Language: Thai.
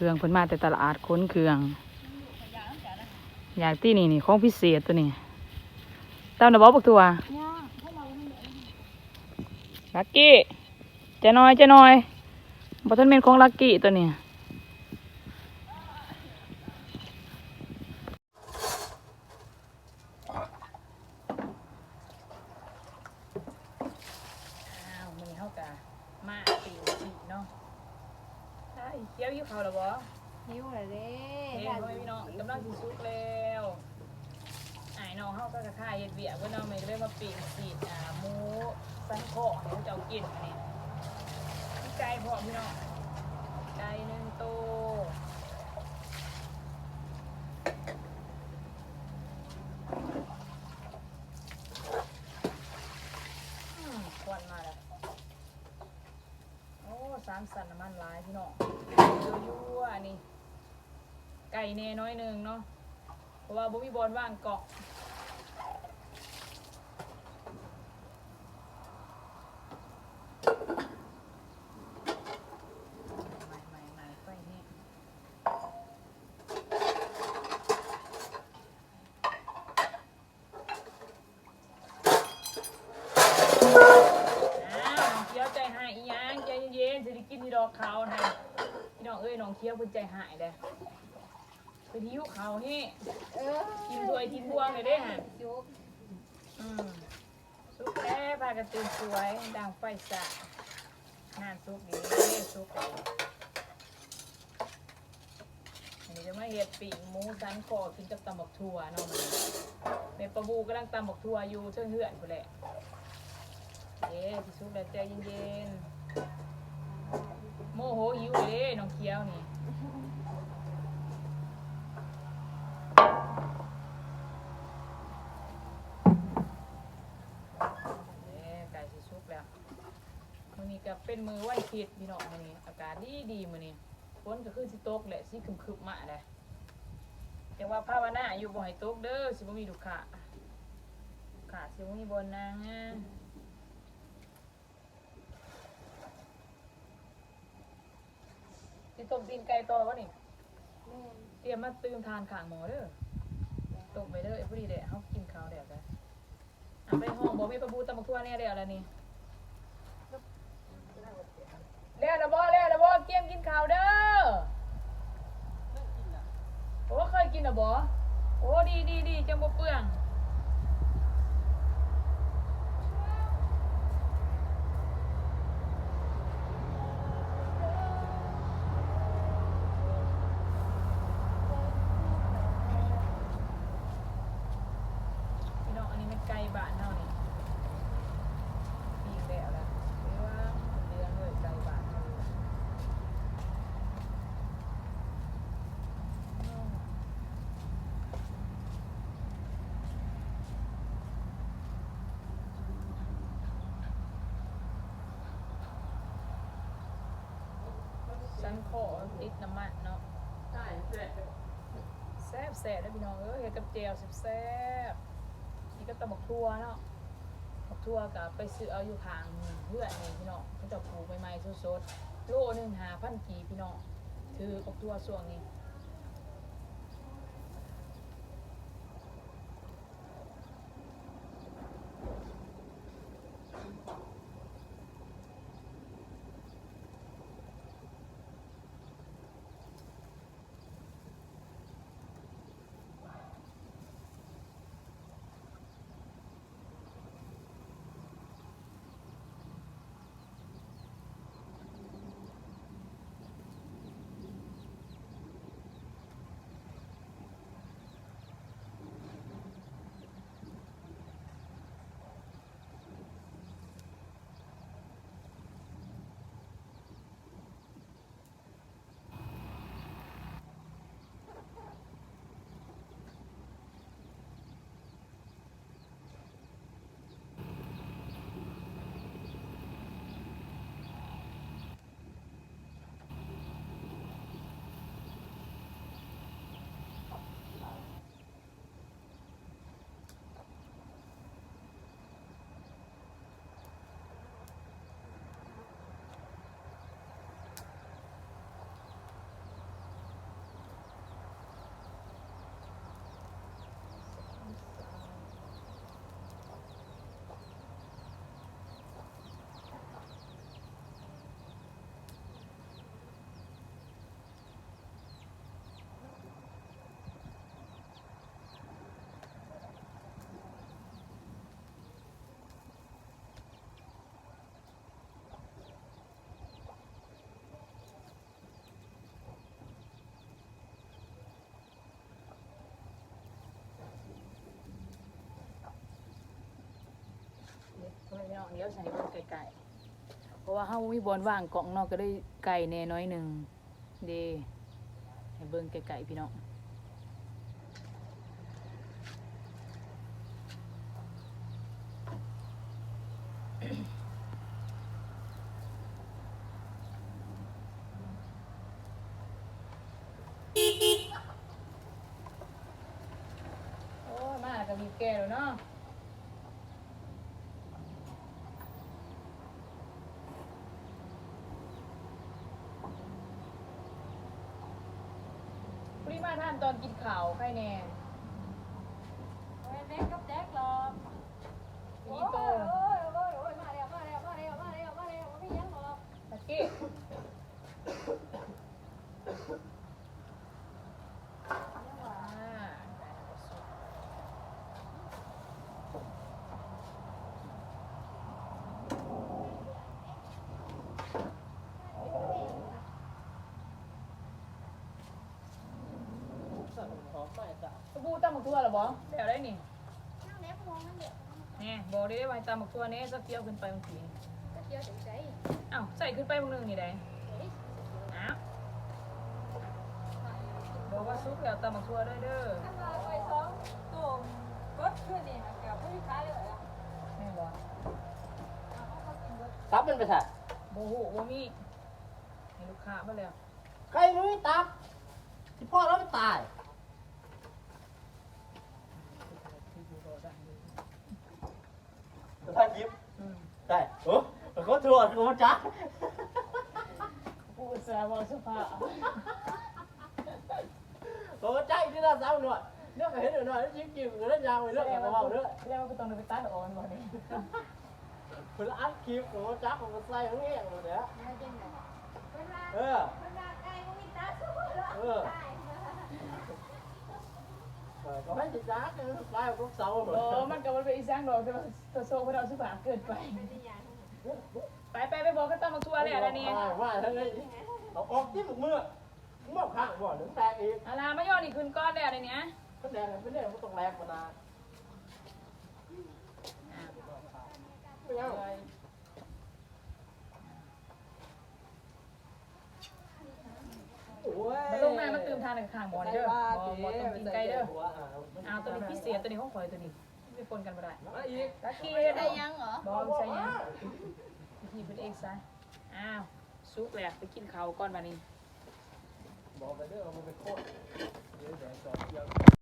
เครื่องเพิ่นมาแต่ตลาดค้นเครื่อง อยากที่นี่นี่ของพิเศษตัวนี้ตามนะบอกบักตัวลักกี้เจะน้อยเจะน้อยบอทันเมนของลักกี้ตัวนี้อ้าวมือเฮากะมาตีสีเนาะใช่เคี้ยวยิ้วเขาหรอบ่หิวเลยเด้เฮ้ยพ่อแม่พี่น้องกำลังสิสุกแล้วไอ้น้องเฮาก็กระค่ายเฮ็ดเบียร์เพิ่นเอาไม่เลยมาปิ้งสีดอ่าหมูสันคอให้เขาเจ้ากินอันนี้มีไก่พร้อมพี่น้องไก่หนึ่งตัวอืมควันมาแล้วโอ้สามสันน้ำมันหลายพี่น้องยั่วๆนนี้ไก่แน่น้อยหนึ่งเนาะ เพราะว่าบ่มีบอลว่างเกาะไม่ไม่ไม่ไฟนี่อ้าวน้องเคี้ยวใจหายอีหยังใจเย็นๆสิได้กินที่ด อกเขานะพี่น้องเอ้ยน้องเคี้ยวเพิ่นใจหายเลยเพิ่นหิวเขานี่เออกินถ้วยกินบวงเลยเด้ฮะยุกอืมสุกแล้วพากันตื่นสวยดังไฟสะนานสุกดีสุกอันนี้จะมาเห็ดปีกหมูสันคอกินกับตำบักทั่วนาะมันเมปลาบูกำลังตำบักทั่วอยู่เชิงเหื่อนกูนแหละเย้ที่สุกแล้วใจเย็นๆ โมโหหิวเลยน้องเคี้ยวนี่เอ้ไก่สิสุกแล้วมื้อนี้ก็เป็นมือไหวคิดพี่น้องมื้อนี้อากาศดีดีมื้อนี้ฝนก็คือสิตกแหละสิคึมๆมาแหละแต่ว่าภาวนาอยู่บ่ให้ตกเด้อสิบ่มีลูกค้าลูกค้าสิบ่มีบ่นางนะสิต้ มตีนไก่ต่อวะนี่ แม่นเตรียมมาตื่มทานขางหมอเด้อต้มไปเด้อพอดีเด้เฮากินข้าวแล้วจ้ะอะไปห้องบ่มีประบูตำบักทั่วแน่แล้วล่ะนี่แล้วนะบ่แล้วนะบ่เกียมกินข้าวเด้อโอ้เคยกินนะบ่โอ้ดีดีดีจังบ่เปลืองพี่น้องอันนี้มันไก่บ้านเฮานี่ปีกแล้วล่ะหรือว่าเลี้ยงด้วยไก่บ้านเฮานี่ สันคอติดน้ำมันเนาะใช่แซ่บแซ่บได้พี่น้องเอ้ยเฮ็ดกับเจียวแซ่บๆนี่ก็ตำบักทั่วเนาะบักทั่วกับไปซื้อเอาอยู่ทางเพื่อนนี่พี่น้องเขาจะปลูกใหม่ๆสดๆโลหนึ่งหาพันกี่พี่น้องถือบักทั่วส่วงนี้ี่น้องเดี๋ยวใส่บิ่งไก่ๆเพราะว่าเฮามีบอลว่างกล่องนาะก็เลยไก่แน่น้อยหนึ่งเดให้เบิ่งไก่ๆพี่น้องโอ้ยมาก็มีแก้วเนาะ ปริมาณ ท่านตอนกินข่าวใครแน่ เล็กกับแจ๊กหรอก นี่โต โอ้ยโอ้ยโอ้ยมาแล้วมาแล้วมาแล้วมาแล้วมาแล้วไม่ยังหรอก ตะกี้อ่า สบู่ตำบักทั่วเหรอบอเดี๋ยวได้นี่นั่งเล็บมองนั่นเดี๋ยวแนี่บอกได้ไว้ตำบักทั่วเนี้สักเดียวขึ้นไปบางทีก็เที่ยวถึงใจอ้าวใส่ขึ้นไปบางหนึงนี่ได้เฮ้ยอ้าวบอกว่าซุปแล้วตำบักทั่วด้วยเด้อถ้ามาไปสองตัวกดขึ้นนี่นะกับผู้ค้าเลยอะแม่นบ่เขากินกดตับมันไปใส่โบหูบ่มีให้ลูกค้ามาแล้วใครไม่ตับที่พ่อเราไม่ตาย ท่านยิ้มอืมได้โอ้ขอโทษขอจ้าผู้สาวบอกสภาพขอใจที่น่าเศร้าหน่อยเรื่องเห็นหน่อยแล้วยิ้มยิ้มแล้วยาวไปเรื่องอะไรมาเรื่องเรียกว่าต้องไปตัดออกมันบ่นี่เพื่ออัดคลิปขอจ้าของใส่ของเงี้ยเลยเนี่ยมาจริงเหรอเวลาเออเวลาไก่ก็มีตาสู้แล้วเออก็ให้จ้าคือไปพวกเสาโอ้มันก็บ่เป็นอีสานดอกแต่ว่าตัวโซ่เพิ่นเอาสิบาทเกินไป ไปไปไปบอกก็ต้องมาทัวร์แล้วอันนี้ว่าทั้งนี้เอาออกที่มึงเมื่อเมื่อข้างบ่อหนึ่งแตกอีกเอาล่ะมายอดนี่ขึ้นก้อนแล้วอันเนี้ยก็แดงเป็นเรื่องมันต้องแรงมานานอ่าไม่เอา มันลงมามาตื่มทานข้างหมอนี่เด้อบ่บ่ต้องกินไก่เด้อเอาตัวนี้พิเศษตัวนี้ของข่อยตัวนี้ไม่ปนกันบ่ได้มาอีกตะกี้เฮ็ดได้ได้ยังเหรอบ่ใช่หยังพิธีเป็นเอกซะอ้าวสุกแล้วไปกินข้าวก่อนบัดนี้บอกไปเด้อมันเป็นโคตรเดี๋ยวเดี๋ยวสอนเดียว